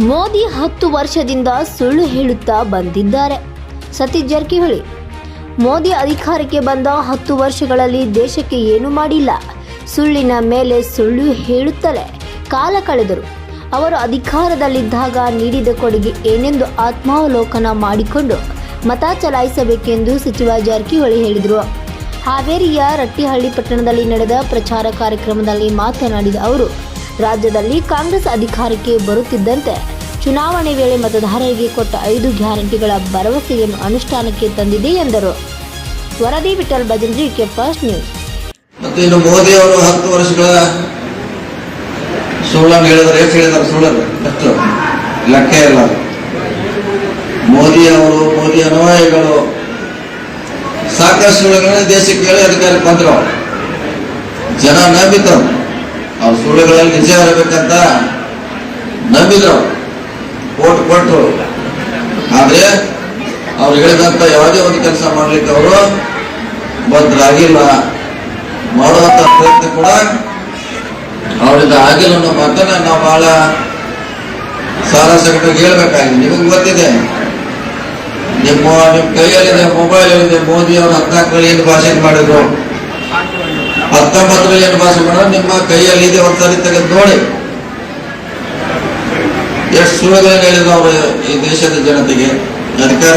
ಮೋದಿ ಹತ್ತು ವರ್ಷದಿಂದ ಸುಳ್ಳು ಹೇಳುತ್ತಾ ಬಂದಿದ್ದಾರೆ. ಸತೀಶ್ ಜಾರಕಿಹೊಳಿ, ಮೋದಿ ಅಧಿಕಾರಕ್ಕೆ ಬಂದ ಹತ್ತು ವರ್ಷಗಳಲ್ಲಿ ದೇಶಕ್ಕೆ ಏನು ಮಾಡಿಲ್ಲ. ಸುಳ್ಳಿನ ಮೇಲೆ ಸುಳ್ಳು ಹೇಳುತ್ತಲೇ ಕಾಲ ಕಳೆದರು. ಅವರು ಅಧಿಕಾರದಲ್ಲಿದ್ದಾಗ ನೀಡಿದ ಕೊಡುಗೆ ಏನೆಂದು ಆತ್ಮಾವಲೋಕನ ಮಾಡಿಕೊಂಡು ಮತ ಚಲಾಯಿಸಬೇಕೆಂದು ಸಚಿವ ಜಾರಕಿಹೊಳಿ ಹೇಳಿದರು. ಹಾವೇರಿಯ ರಟ್ಟಿಹಳ್ಳಿ ಪಟ್ಟಣದಲ್ಲಿ ನಡೆದ ಪ್ರಚಾರ ಕಾರ್ಯಕ್ರಮದಲ್ಲಿ ಮಾತನಾಡಿದ ಅವರು ರಾಜ್ಯದಲ್ಲಿ ಕಾಂಗ್ರೆಸ್ ಅಧಿಕಾರಕ್ಕೆ ಬರುತ್ತಿದ್ದಂತೆ ಚುನಾವಣೆ ವೇಳೆ ಮತದಾರರಿಗೆ ಕೊಟ್ಟ ಐದು ಗ್ಯಾರಂಟಿಗಳ ಭರವಸೆಯನ್ನು ಅನುಷ್ಠಾನಕ್ಕೆ ತಂದಿದೆ ಎಂದರು. ವರದಿ Vitthal Bhajantri K first news. ಮತ್ತು ಇನ್ನು ಮೋದಿ ಅವರು ಹತ್ತು ವರ್ಷಗಳ ಸುಳ್ಳನ್ನು ಹೇಳಿದ್ರೆ ಎಷ್ಟು ಹೇಳಿದ್ದಾರೆ ಸುಳ್ಳನ್ನು? ಎಷ್ಟು ಲೆಕ್ಕ ಇಲ್ಲ. ಮೋದಿ ಅವರು, ಮೋದಿ ಅನುಯಾಯಿಗಳು ಸಾಕಷ್ಟು ದೇಶಕ್ಕೆ ಹೇಳಿ ಅಧಿಕಾರಕ್ಕೆ ಬಂದ್ರು. ಜನ ನಂಬಿದ್ರು. ಅವ್ರ ಸುಳ್ಳುಗಳಲ್ಲಿ ನಿಜ ಇರಬೇಕಂತ ನಂಬಿದ್ರು. ಓಟ್ ಕೊಟ್ಟರು ಆದ್ರೆ ಅವ್ರು ಹೇಳಿದಂತ ಯಾವುದೇ ಒಂದು ಕೆಲಸ ಮಾಡ್ಲಿಕ್ಕೆ ಅವರು ಬದ್ಧರಾಗಿಲ್ಲ ಮಾಡುವಂತ ಪ್ರಯತ್ನ ಕೂಡ ಅವರಿಂದ ಆಗಿಲ್ಲ ಅನ್ನೋ ಮಾತನ್ನ ನಾವು ಬಹಳ ಸಾಲ ಸಂಕಟ ಹೇಳ್ಬೇಕಾಗಿದೆ. ನಿಮಗೆ ಗೊತ್ತಿದೆ. ನಿಮ್ಮ ನಿಮ್ಮ ಕೈಯಲ್ಲಿದೆ ಮೊಬೈಲ್ ಇದೆ ಮೋದಿ ಅವರು ಹದಿನಾಲ್ಕರಲ್ಲಿ ಏನು ಭಾಷಣ ಮಾಡಿದ್ರು. ಹತ್ತೊಂಬತ್ತರಲ್ಲಿ ಏನು ಭಾಷೆ ನಿಮ್ಮ ಕೈಯಲ್ಲಿ ಇದೆ ಒಂದ್ಸರಿ ತೆಗೆದು ನೋಡಿ. ಎಷ್ಟು ಸುಳ್ಳುಗಳನ್ನು ಹೇಳಿದ್ರು ಅವರು ಈ ದೇಶದ ಜನತೆಗೆ. ಅಧಿಕಾರ